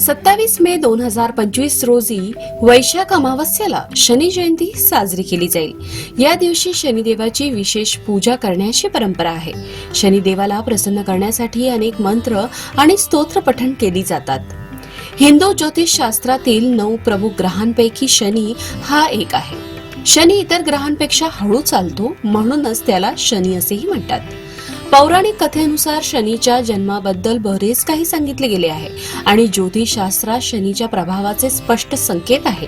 सत्तावीस मे दोन हजार पंचवीस रोजी वैशाख अमावस्याला शनी जयंती साजरी केली जाईल. या दिवशी शनिदेवाची विशेष पूजा करण्याची परंपरा आहे. शनिदेवाला प्रसन्न करण्यासाठी अनेक मंत्र आणि स्तोत्र पठण केली जातात. हिंदू ज्योतिष शास्त्रातील नऊ प्रमुख ग्रहांपैकी शनी हा एक आहे. शनी इतर ग्रहांपेक्षा हळू चालतो म्हणूनच त्याला शनी असेही म्हणतात. पौराणिक कथेनुसार शनीच्या जन्माबद्दल बरेच काही सांगितले गेले आहे आणि ज्योतिषशास्त्रात शनीच्या प्रभावाचे स्पष्ट संकेत आहे.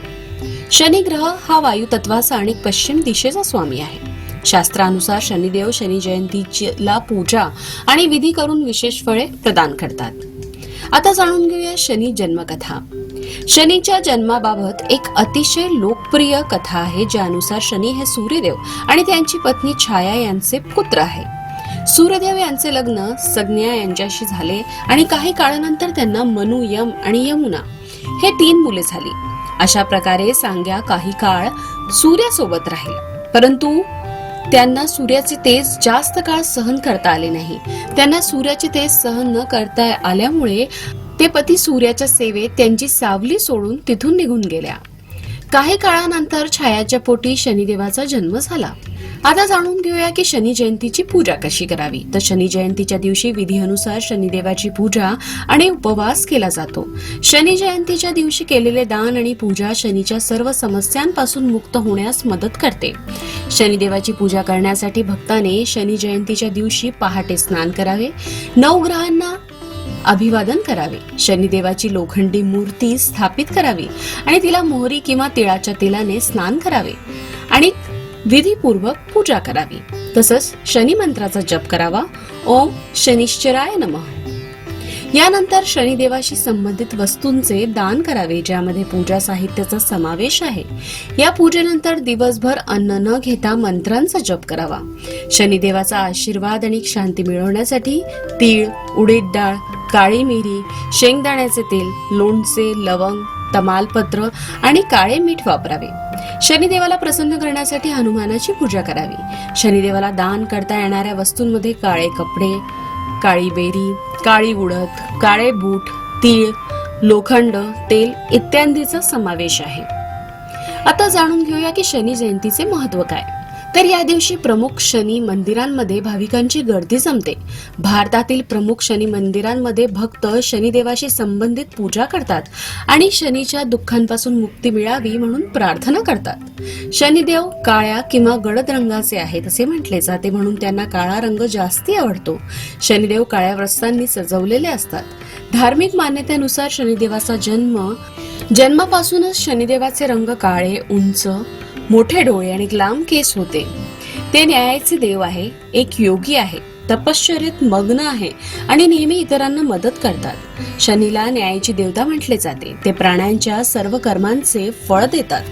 शनी ग्रह हा वायू तत्वाचा आणि पश्चिम दिशेचा स्वामी आहे. शास्त्रानुसार शनिदेव शनी जयंतीला पूजा आणि विधी करून विशेष फळे प्रदान करतात. आता जाणून घेऊया शनी जन्मकथा. शनीच्या जन्माबाबत एक अतिशय लोकप्रिय कथा आहे ज्यानुसार शनी हे सूर्यदेव आणि त्यांची पत्नी छाया यांचे पुत्र आहे. सूर्यदेव यांचे लग्न सज्ञा यांच्याशी झाले आणि काही काळानंतर त्यांना मनु यम आणि यमुना हे तीन मुले झाली. अशा प्रकारे सांग्या काही काळ सूर्यासोबत राहील परंतु त्यांना सूर्याचे तेज जास्त काळ सहन करता आले नाही. त्यांना सूर्याचे तेज सहन न करता आल्यामुळे ते पती सूर्याच्या सेवेत त्यांची सावली सोडून तिथून निघून गेल्या. काही काळानंतर छायाच्या पोटी शनिदेवाचा जन्म झाला. आता जाणून घेऊया की शनी जयंतीची पूजा कशी करावी. तर शनी जयंतीच्या दिवशी विधीनुसार शनिदेवाची पूजा आणि उपवास केला जातो. शनी जयंतीच्या दिवशी केलेले दान आणि पूजा शनीच्या सर्व समस्यांपासून मुक्त होण्यास मदत करते. शनिदेवाची पूजा करण्यासाठी भक्ताने शनी जयंतीच्या दिवशी पहाटे स्नान करावे. नऊ ग्रहांना अभिवादन करावे. शनिदेवाची लोखंडी मूर्ती स्थापित करावी आणि तिला मोहरी किंवा तिळाच्या तेलाने स्नान करावे. आणि विधीपूर्वक पूजा करावी. तसंच शनी मंत्राचा जप करावा. ओम शनिश्चराय नमः. यानंतर शनिदेवाशी संबंधित वस्तूंचे दान करावे ज्यामध्ये पूजा साहित्याचा समावेश आहे. या पूजेनंतर दिवसभर अन्न न घेता मंत्रांचा जप करावा. शनिदेवाचा आशीर्वाद आणि शांती मिळवण्यासाठी तीळ उडीद डाळ काळी मिरी शेंगदाण्याचे तेल लोणचे लवंग तमालपत्र आणि काळे मीठ वापरावे. शनिदेवाला प्रसन्न करण्यासाठी हनुमानाची पूजा करावी. शनिदेवाला दान करता येणाऱ्या वस्तूंमध्ये काळे कपडे काळी बेरी काळी उडद काळे बूट तीळ लोखंड तेल इत्यादीचा समावेश आहे. आता जाणून घेऊया की शनी जयंतीचे महत्त्व काय. तर या दिवशी प्रमुख शनी मंदिरांमध्ये भाविकांची गर्दी जमते. भारतातील प्रमुख शनी मंदिरांमध्ये भक्त शनिदेवाशी संबंधित पूजा करतात आणि शनीच्या दुःखांपासून मुक्ती मिळावी म्हणून प्रार्थना करतात. शनिदेव काळ्या किंवा गडद रंगाचे आहेत असे म्हटले जाते म्हणून त्यांना काळा रंग जास्ती आवडतो. शनिदेव काळ्या वस्त्रांनी सजवलेले असतात. धार्मिक मान्यतेनुसार शनिदेवाचा जन्म जन्मापासूनच शनिदेवाचे रंग काळे उंच मोठे डोळे आणि लांब केस होते. ते न्यायाचे देव आहे एक योगी आहे तपश्चर्येत मग्न आहे आणि नेहमी इतरांना मदत करतात. शनीला न्यायाची देवता म्हटले जाते. ते प्राण्यांच्या सर्व कर्मांचे फळ देतात.